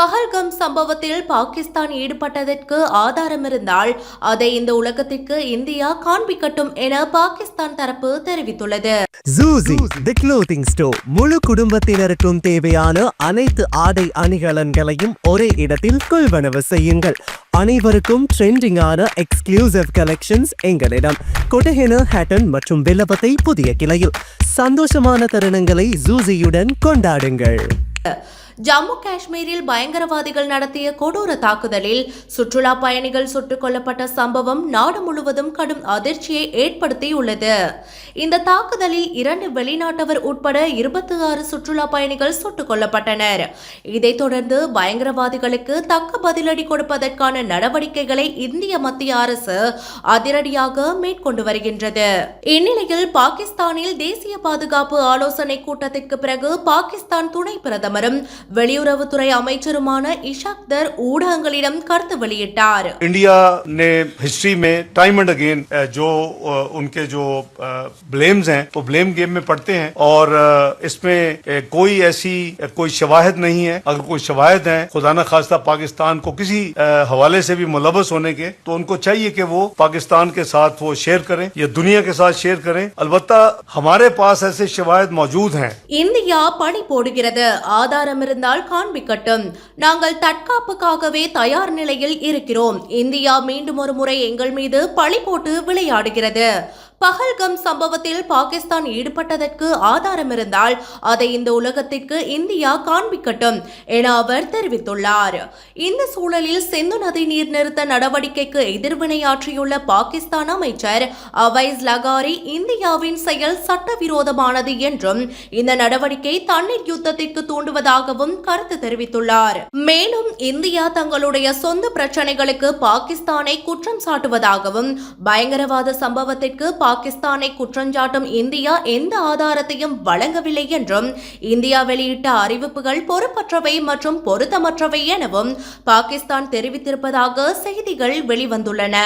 பஹல்கம் சம்பவத்தில் பாகிஸ்தான் ஈடுபட்டதற்கு ஆதாரம் இருந்தால் அதை இந்த உலகத்திற்கு இந்தியா காண்பிக்கட்டும் என பாகிஸ்தான் தரப்பு தெரிவித்துள்ளது. ஜூசி தி க்ளோத்திங் ஸ்டோர் முழு குடும்பத்தினருக்கும் தேவையான அனைத்து ஆடை அணிகலன்களையும் ஒரே இடத்தில் கொள்வனவு செய்யுங்கள். அனைவருக்கும் ட்ரெண்டிங்கான எக்ஸ்க்ளூசிவ் கலெக்ஷன்ஸ் எங்களிடம். கொடஹென ஹேட்டன் மற்றும் வில்லபத்தை புதிய கிளையில். சந்தோஷமான தருணங்களை ஜூசியுடன் கொண்டாடுங்கள். ஜம்மு காஷ்மீரில் பயங்கரவாதிகள் நடத்திய கொடூர தாக்குதலில் சுற்றுலா பயணிகள் சுட்டுக் கொல்லப்பட்ட சம்பவம் நாடு முழுவதும் கடும் அதிர்ச்சியை ஏற்படுத்தியுள்ளது. இந்த தாக்குதலில் இரண்டு வெளிநாட்டவர் உட்பட இருபத்தி ஆறு சுற்றுலா பயணிகள் சுட்டுக் கொல்லப்பட்டனர். இதைத் தொடர்ந்து பயங்கரவாதிகளுக்கு தக்க பதிலடி கொடுப்பதற்கான நடவடிக்கைகளை இந்திய மத்திய அரசு அதிரடியாக மேற்கொண்டு வருகின்றது. இந்நிலையில் பாகிஸ்தானில் தேசிய பாதுகாப்பு ஆலோசனை கூட்டத்திற்கு பிறகு பாகிஸ்தான் துணை பிரதமரும் வெளியுறவுத்துறை அமைச்சருமான இஷாக்தர் ஊடகங்களிடம் கருத்து வெளியிட்டார். இந்தியா نے ہسٹری میں ٹائم اینڈ اگین جو ان کے جو بلیمز ہیں وہ بلیم گیم میں پڑتے ہیں اور اس میں کوئی ایسی کوئی شواہد نہیں ہے اگر کوئی شواہد ہیں خدا نہ خواستہ پاکستان کو کسی حوالے سے بھی ملوث ہونے کے تو ان کو چاہیے کہ وہ پاکستان کے ساتھ وہ شیئر کریں یا دنیا کے ساتھ شیئر کریں البتہ ہمارے پاس ایسے شواہد موجود ہیں இந்தியா பணி போடுகிறது ஆதாரம் இருந்த இருந்தால் காண்பிக்கட்டும். நாங்கள் தற்காப்புக்காகவே தயார் நிலையில் இருக்கிறோம். இந்தியா மீண்டும் ஒரு முறை எங்கள் மீது பழி போட்டு விளையாடுகிறது. பகல்கம் சம்பவத்தில் பாகிஸ்தான் ஈடுபட்டதற்கு ஆதாரம் இருந்தால் அதை இந்த உலகத்திற்கு இந்தியா காண்பிக்கட்டும் என அவர் தெரிவித்துள்ளார். இந்த சூழலில் சிந்து நதி நீர் நிறுத்த நடவடிக்கைக்கு எதிர்வினையாற்றியுள்ள பாகிஸ்தான் அமைச்சர் அவைஸ் லகாரி இந்தியாவின் செயல் சட்டவிரோதமானது என்றும் இந்த நடவடிக்கை தண்ணீர் யுத்தத்திற்கு தூண்டுவதாகவும் கருத்து தெரிவித்துள்ளார். மேலும் இந்தியா தங்களுடைய சொந்த பிரச்சனைகளுக்கு பாகிஸ்தானை குற்றம் சாட்டுவதாகவும் பயங்கரவாத சம்பவத்திற்கு பாகிஸ்தானை குற்றஞ்சாட்டும் இந்தியா எந்த ஆதாரத்தையும் வழங்கவில்லை என்றும் இந்தியா வெளியிட்ட அறிவிப்புகள் பொறுப்பற்றவை மற்றும் பொருத்தமற்றவை எனவும் பாகிஸ்தான் தெரிவித்திருப்பதாக செய்திகள் வெளிவந்துள்ளன.